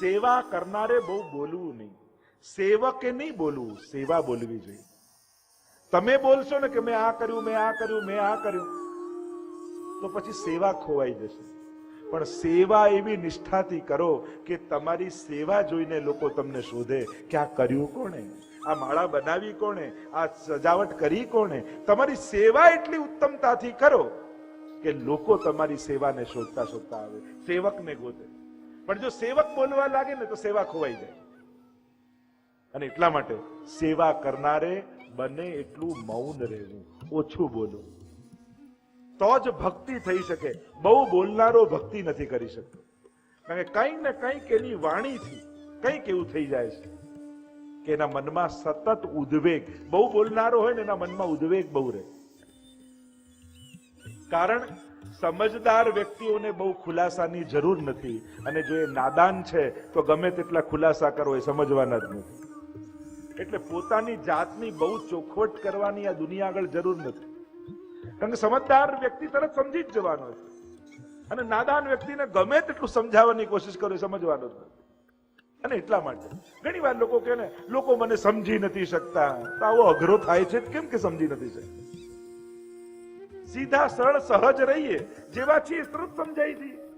સેવા કરનારે બહુ બોલવું નહીં. સેવકે નહીં બોલવું, સેવા બોલવી જોઈએ. તમે બોલશો ને કે મેં આ કર્યું, મેં આ કર્યું, મેં આ કર્યું, તો પછી સેવા ખોવાઈ જશે. પણ સેવા એવી નિષ્ઠાથી કરો કે તમારી સેવા જોઈને લોકો તમને શોધે કે આ કર્યું કોણે? આ માળા બનાવી કોણે? આ સજાવટ કરી કોણે? તમારી સેવા એટલી ઉત્તમતાથી કરો કે લોકો તમારી સેવાને શોધતા શોધતા આવે, સેવકને ગોતે. પણ જો સેવક બોલવા લાગે ને તો સેવા ખોવાઈ જાય. અને એટલા માટે સેવા કરનારે બને એટલું મૌન રહેવું, ઓછું બોલવું. તો જ ભક્તિ થઈ શકે. બહુ બોલનારો ભક્તિ નથી કરી શકતો. કારણ કે કંઈક ને કંઈક એની વાણીથી કંઈક એવું થઈ જાય છે કે એના મનમાં સતત ઉદ્વેગ. બહુ બોલનારો હોય ને એના મનમાં ઉદ્વેગ બહુ રહે. કારણ સમજદાર વ્યક્તિઓને બહુ ખુલાસાની જરૂર નથી. અને જો એ નાદાન છે, તો ગમે તેટલા ખુલાસા કરો, એ સમજવાના જ નથી. એટલે પોતાની જાતની બહુ ચોખવટ કરવાની આ દુનિયા આગળ જરૂર નથી. કારણ કે સમજદાર વ્યક્તિ તરત સમજી જ જવાનો છે. અને નાદાન વ્યક્તિને ગમે તેટલું સમજાવવાની કોશિશ કરો સમજવાનો જ નથી. અને એટલા માટે ઘણી વાર લોકો કહે ને, લોકો મને સમજી નથી શકતા. તો આવો અઘરો થાય છે કેમ કે સમજી નથી શકતા? સીધા સરળ સહજ રહીએ, જેવા છીએ તરત સમજાય છે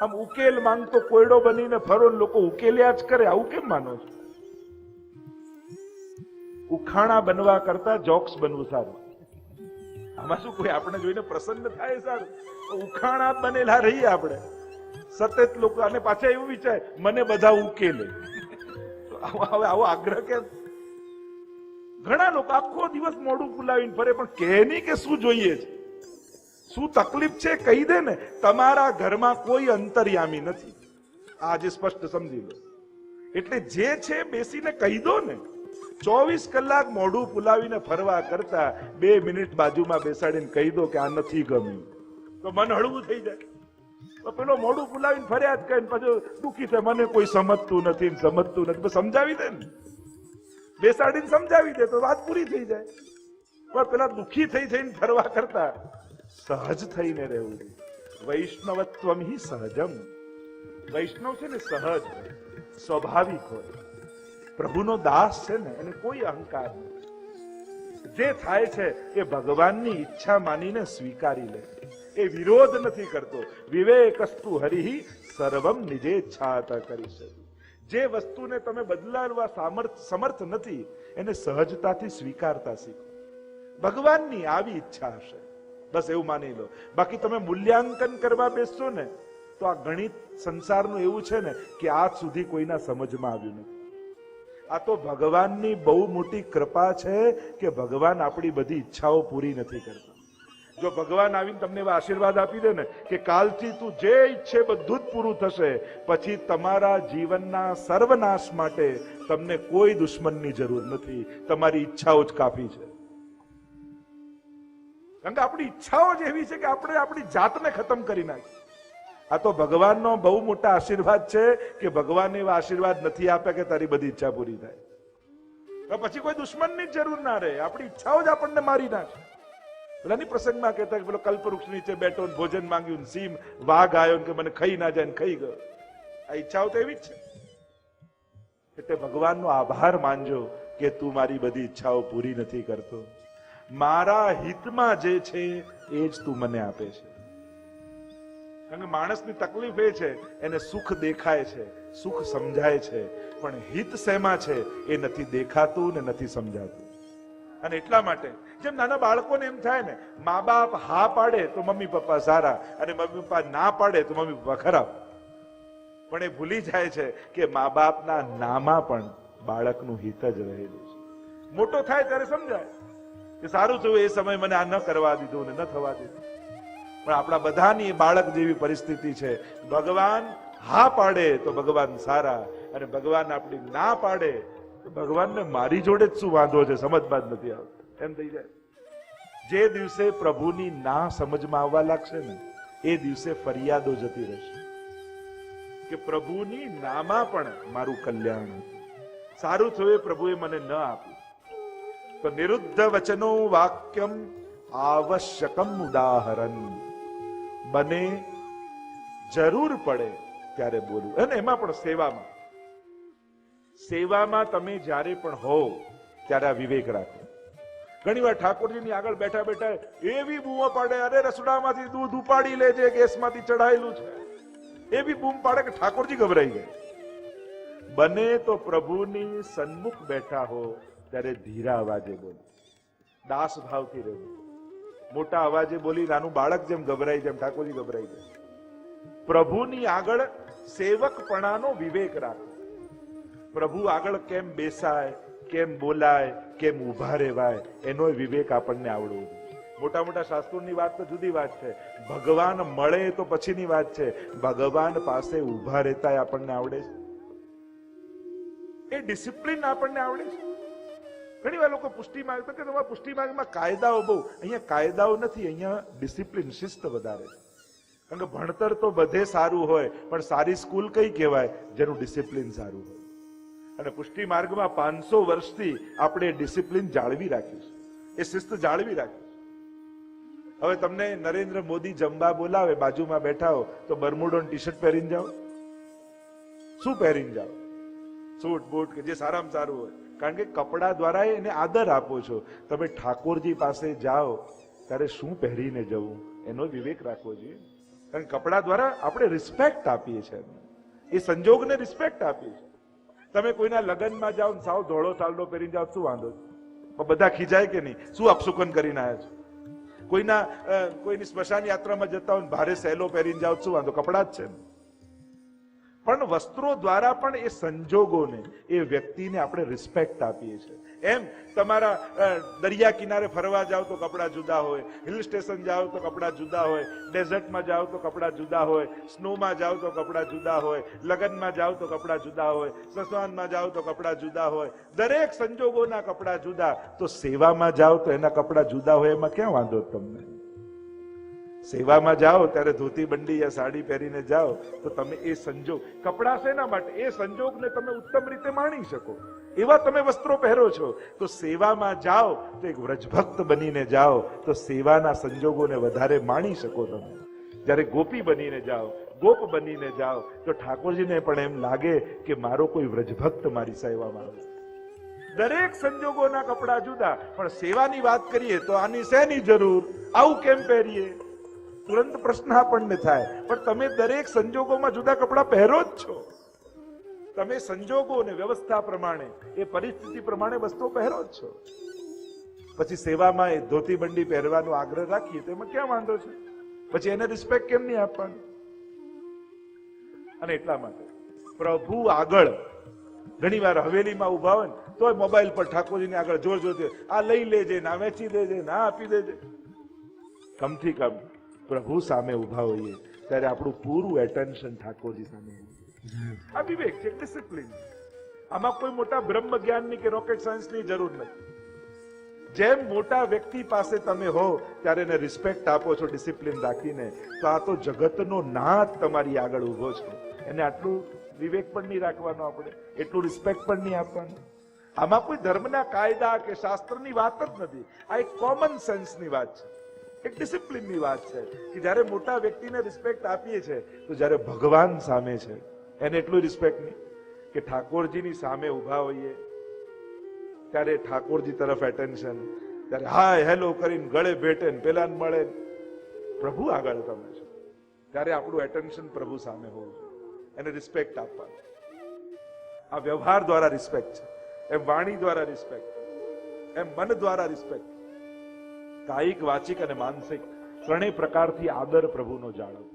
આમ ઉકેલ માંગતો કોયડો બનીને ફરો, લોકો ઉકેલ્યા જ કરે, આવું કેમ માનો છો? ઉખાણા બનવા કરતા જોક્સ બનવું સારું. આમાં શું કોઈ આપણે જોઈને પ્રસન્ન થાય સારું? ઉખાણા બનેલા રહીએ આપણે. સતત લોકો અને પાછા એવું વિચારે, મને બધા ઉકેલે. હવે આવો આગ્રહ કેમ? ઘણા લોકો આખો દિવસ મોઢું ફુલાવીને ફરે, પણ કહે નહીં કે શું જોઈએ છે? શું તકલીફ છે? કહી દે ને. તમારા ઘરમાં કોઈ અંતર્યામી નથી. આજે સ્પષ્ટ સમજી લો. એટલે જે છે બેસીને કહી દો ને. ચોવીસ કલાક મોઢું પુલાવીને ફરવા કરતા બે મિનિટ બાજુમાં બેસાડીને કહી દો કે આ નથી ગમ્યું. તો મન હળવું થઈ જાય. તો પેલો મોઢું પુલાવીને ફર્યા જ કહીને પછી દુઃખી થાય. મને કોઈ સમજતું નથી સમજતું નથી. સમજાવી દે ને. બેસાડીને સમજાવી દે તો વાત પૂરી થઈ જાય. પણ પેલા દુઃખી થઈ જઈને ફરવા કરતા સહજ થઈને રહેવું. વૈષ્ણવત્વમ હિ સહજમ. વૈષ્ણવ છે ને સહજ, સ્વાભાવિક હોય. પ્રભુનો દાસ છે ને, એને કોઈ અહંકાર નહીં જે થાય છે એ ભગવાનની ઈચ્છા માનીને સ્વીકારી લે. એ વિરોધ નથી કરતો. વિવેકસ્તુ હરિ સર્વમ નિજે ઈચ્છાતા કરી શકે. જે વસ્તુને તમે બદલાવવા સામર્થ, સમર્થ નથી, એને સહજતાથી સ્વીકારતા શીખો. ભગવાનની આવી ઈચ્છા હશે. બસ એવું માની લો. બાકી તમે મૂલ્યાંકન કરવા બેસશો ને, તો આ ગણિત સંસારનું એવું છે ને કે આજ સુધી કોઈના સમજમાં આવ્યું નથી. આ તો ભગવાનની બહુ મોટી કૃપા છે કે ભગવાન આપણી બધી ઈચ્છાઓ પૂરી નથી કરતા. જો ભગવાન આવીને તમને એવા આશીર્વાદ આપી દે ને કે કાલથી તું જે ઈચ્છે બધું જ પૂરું થશે, પછી તમારા જીવનના સર્વનાશ માટે તમને કોઈ દુશ્મનની જરૂર નથી. તમારી ઈચ્છાઓ જ કાફી છે. કારણ કે આપણી ઈચ્છાઓ જ એવી છે કે આપણે આપણી જાતને ખતમ કરી નાખી આ તો ભગવાનનો બહુ મોટા આશીર્વાદ છે કે ભગવાન એવા આશીર્વાદ નથી આપ્યા કે તારી બધી ઈચ્છા પૂરી થાય. તો પછી કોઈ દુશ્મનની જરૂર ના રહે. આપણી ઈચ્છાઓ જ આપણને મારી નાખે. પેલાની પ્રસંગમાં કહેતા કે પેલો કલ્પવૃક્ષ નીચે બેઠો ભોજન માંગ્યું સીમ વાઘ આવ્યો કે મને ખાઈ ના જાય ખાઈ ગયો. આ ઈચ્છાઓ તો એવી જ છે. એટલે ભગવાનનો આભાર માનજો કે તું મારી બધી ઈચ્છાઓ પૂરી નથી કરતો. મારા હિતમાં જે છે, એ જ તું મને આપે છે. કારણ માણસની તકલીફ એ છે, એને સુખ દેખાય છે, સુખ સમજાય છે, પણ હિત શેમાં છે, એ નથી દેખાતું ને નથી સમજાતું. અને એટલા માટે, જેમ નાના બાળકોને એમ થાય ને મા બાપ હા પાડે તો મમ્મી પપ્પા સારા, અને મમ્મી પપ્પા ના પાડે તો મમ્મી પપ્પા ખરાબ. પણ એ ભૂલી જાય છે કે મા બાપના નામાં પણ બાળકનું હિત જ રહેલું છે. મોટો થાય ત્યારે સમજાય. કે સારું થયું એ સમય મને આ ન કરવા દીધું ને ન થવા દીધું. પણ આપણા બધાની બાળક જેવી પરિસ્થિતિ છે. ભગવાન હા પાડે તો ભગવાન સારા અને ભગવાન આપણી ના પાડે તો ભગવાનને મારી જોડે જ શું વાંધો છે? સમજમાં જ નથી આવતો. એમ થઈ જાય. જે દિવસે પ્રભુની ના સમજમાં આવવા લાગશે ને, એ દિવસે ફરિયાદો જતી રહેશે. કે પ્રભુની નામાં પણ મારું કલ્યાણ સારું થયું પ્રભુએ મને ન આપ્યું. તો નિરુદ્ધ વચનો વાક્યમ આવશ્યકમ ઉદાહરણ બને જરૂર પડે ત્યારે બોલવું અને એમાં પણ સેવામાં સેવામાં તમે જ્યારે પણ હો ત્યારે આ વિવેક રાખો ઘણી વાર ઠાકોરજીની આગળ બેઠા બેઠા એવી બૂમો પાડે અરે રસોડામાંથી દૂધ ઉપાડી લેજે ગેસમાંથી ચડાયેલું છે એવી બૂમ પાડે કે ઠાકોરજી ગભરાઈ ગયા। બને તો પ્રભુની સન્મુખ બેઠા હો ત્યારે ધીરા અવાજે બોલો, દાસ ભાવથી રહેવું મોટા અવાજે બોલી નાનું બાળક જેમ ગભરાય જેમ ઠાકોરજી ગભરાઈ જાય. પ્રભુની આગળ સેવકપણાનો વિવેક રાખો. પ્રભુ આગળ કેમ બેસાય, કેમ બોલાય, કેમ ઊભા રહેવાય, એનો વિવેક આપણને આવડવો. મોટા મોટા શાસ્ત્રોની વાત તો જુદી વાત છે. ભગવાન મળે તો પછીની વાત છે. ભગવાન પાસે ઊભા રહેતા આપણને આવડે છે? એ ડિસિપ્લિન આપણને આવડે છે? ઘણી વાર લોકો પુષ્ટિ માર્ગ તો કે તમારા પુષ્ટિ માર્ગમાં કાયદાઓ બહુ. અહીંયા કાયદાઓ નથી, અહીંયા ડિસિપ્લિન, શિસ્ત વધારે કારણ કે ભણતર તો બધે સારું હોય, પણ સારી સ્કૂલ કઈ કહેવાય? જેનું ડિસિપ્લિન સારું હોય. અને પુષ્ટિ માર્ગમાં પાંચસો વર્ષથી આપણે ડિસિપ્લિન જાળવી રાખ્યું એ શિસ્ત જાળવી રાખ્યું હવે તમને નરેન્દ્ર મોદી જમવા બોલાવે, બાજુમાં બેઠા હો, તો બરમુડો ટી શર્ટ પહેરીને જાઓ. શું પહેરીને જાઓ? સૂટ, બૂટ કે જે સારામાં સારું હોય. કારણ કે કપડા દ્વારા એને આદર આપો છો. તમે ઠાકોરજી પાસે જાઓ, ત્યારે શું પહેરીને જવું? એનો વિવેક રાખવો જોઈએ. કારણ કપડા દ્વારા આપણે રિસ્પેક્ટ આપીએ છીએ એ સંજોગને રિસ્પેક્ટ આપીએ છીએ. તમે કોઈના લગ્નમાં જાઓ સાવ ધોળો ચાલડો પહેરીને જાઓ, શું વાંધો? પણ બધા ખીજાય કે નહીં? શું અપસુકન કરીને આવ્યા છો? કોઈના કોઈની સ્મશાન યાત્રામાં જતા હોય ભારે સહેલો પહેરીને જાઓ શું વાંધો? કપડા જ છે ને પણ વસ્ત્રો દ્વારા પણ એ સંજોગોને, એ વ્યક્તિને આપણે રિસ્પેક્ટ આપીએ છીએ. એમ તમારા દરિયા કિનારે ફરવા જાઓ તો કપડાં જુદા હોય હિલ સ્ટેશન જાઓ તો કપડાં જુદા હોય ડેઝર્ટમાં જાઓ તો કપડાં જુદા હોય સ્નોમાં જાઓ તો કપડાં જુદા હોય, લગ્નમાં જાઓ તો કપડાં જુદા હોય સસવાનમાં જાઓ તો કપડાં જુદા હોય, દરેક સંજોગોના કપડાં જુદા, તો સેવામાં જાઓ તો એના કપડાં જુદા હોય, એમાં ક્યાં વાંધો તમને? સેવામાં જાઓ, ત્યારે ધોતી બંડી યા સાડી પહેરીને જાઓ, તો તમે એ સંજોગ કપડા શેના માટે? એ સંજોગને તમે ઉત્તમ રીતે માણી શકો. એવા તમે વસ્ત્રો પહેરો છો. તો સેવામાં જાઓ, તો એક વ્રજભક્ત બનીને જાઓ, તો સેવાના સંજોગોને વધારે માણી શકો તમે. જ્યારે ગોપી બનીને જાઓ, ગોપ બનીને જાઓ, તો ઠાકોરજીને પણ એમ લાગે કે મારો કોઈ વ્રજભક્ત મારી સેવામાં આવે. દરેક સંજોગોના કપડા જુદા, પણ સેવાની વાત કરીએ તો આની શેની જરૂર? આવું કેમ પહેરીએ? તુરંત પ્રશ્ન આપણને થાય. પણ તમે દરેક સંજોગોમાં જુદા કપડાં પહેરો જ છો. તમે સંજોગો અને વ્યવસ્થા પ્રમાણે, એ પરિસ્થિતિ પ્રમાણે વસ્તુઓ પહેરો જ છો. પછી સેવામાં એ ધોતી બંડી પહેરવાનો આગ્રહ રાખીએ તો એમાં ક્યાં વાંધો છે? પછી એને રિસ્પેક્ટ કેમ નહીં આપવાની? અને એટલા માટે, પ્રભુ આગળ ઘણી વાર હવેલીમાં ઊભા હોય ને, તોય મોબાઈલ પર ઠાકોરજીની આગળ જોર જોર આ લઈ લેજે, ના વેચી દેજે, ના આપી દેજે. કમથી કમ પ્રભુ સામે ઊભા હોઈએ, ત્યારે આપણું પૂરું એટેન્શન ઠાકોરજી સામે આ વિવેક છે ડિસિપ્લિન આમાં કોઈ મોટા બ્રહ્મ જ્ઞાનની કે રોકેટ સાયન્સની જરૂર નથી. જેમ મોટા વ્યક્તિ પાસે તમે હો, ત્યારે એને રિસ્પેક્ટ આપો છો ડિસિપ્લિન રાખીને. તો આ તો જગતનો નાથ તમારી આગળ ઊભો છે. એને આટલું વિવેક પણ નહીં રાખવાનો આપણે, એટલું રિસ્પેક્ટ પણ નહીં આપવાનું. આમાં કોઈ ધર્મના કાયદા કે શાસ્ત્રની વાત જ નથી. આ એક કોમન સેન્સની વાત છે. એક ડિસિપ્લિનની વાત છે કે જ્યારે મોટા વ્યક્તિને રિસ્પેક્ટ આપીએ છે, તો જ્યારે ભગવાન સામે છે. એને એટલું રિસ્પેક્ટ નહીં કે ઠાકોરજીની સામે ઊભા હોઈએ. ત્યારે ઠાકોરજી તરફ એટેન્શન ત્યારે હાય હેલો કરીને ગળે ભેટે ને પેલાને મળે. પ્રભુ આગળ તમે છો. ત્યારે આપણું એટેન્શન પ્રભુ સામે હોવું એને રિસ્પેક્ટ આપવાનું. આ વ્યવહાર દ્વારા રિસ્પેક્ટ છે. એમ વાણી દ્વારા રિસ્પેક્ટ એમ મન દ્વારા રિસ્પેક્ટ કાયિક વાચિક અને માનસિક ત્રણેય પ્રકારથી આદર પ્રભુનો જાળવવો